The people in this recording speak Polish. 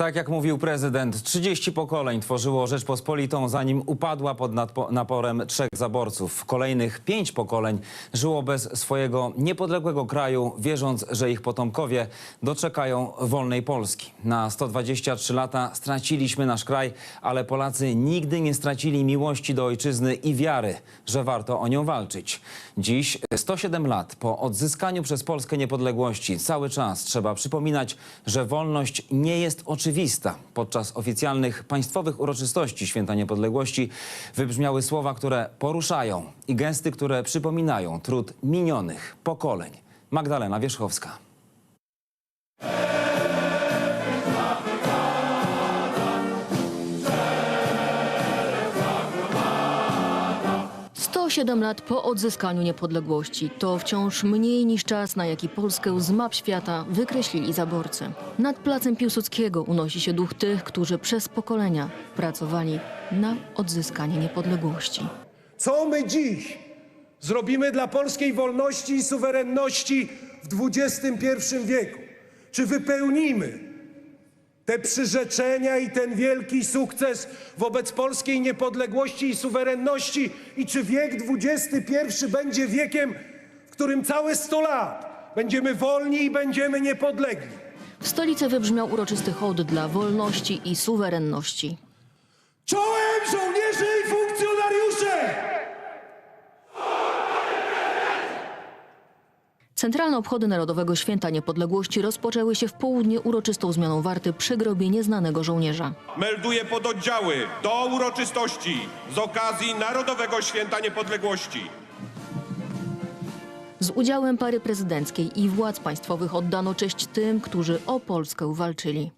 Tak jak mówił prezydent, 30 pokoleń tworzyło Rzeczpospolitą, zanim upadła pod naporem trzech zaborców. Kolejnych pięć pokoleń żyło bez swojego niepodległego kraju, wierząc, że ich potomkowie doczekają wolnej Polski. Na 123 lata straciliśmy nasz kraj, ale Polacy nigdy nie stracili miłości do ojczyzny i wiary, że warto o nią walczyć. Dziś, 107 lat po odzyskaniu przez Polskę niepodległości, cały czas trzeba przypominać, że wolność nie jest oczywista. Podczas oficjalnych państwowych uroczystości Święta Niepodległości wybrzmiały słowa, które poruszają i gesty, które przypominają trud minionych pokoleń. Magdalena Wierzchowska. Sto siedem lat po odzyskaniu niepodległości to wciąż mniej niż czas, na jaki Polskę z map świata wykreślili zaborcy. Nad placem Piłsudskiego unosi się duch tych, którzy przez pokolenia pracowali na odzyskanie niepodległości. Co my dziś zrobimy dla polskiej wolności i suwerenności w XXI wieku? Czy wypełnimy te przyrzeczenia i ten wielki sukces wobec polskiej niepodległości i suwerenności? I czy wiek XXI będzie wiekiem, w którym całe 100 lat będziemy wolni i będziemy niepodlegli? W stolicy wybrzmiał uroczysty hołd dla wolności i suwerenności. Czołem żołnierze i funkcjonariusze! Centralne obchody Narodowego Święta Niepodległości rozpoczęły się w południe uroczystą zmianą warty przy grobie nieznanego żołnierza. Melduję pododdziały do uroczystości z okazji Narodowego Święta Niepodległości. Z udziałem pary prezydenckiej i władz państwowych oddano cześć tym, którzy o Polskę walczyli.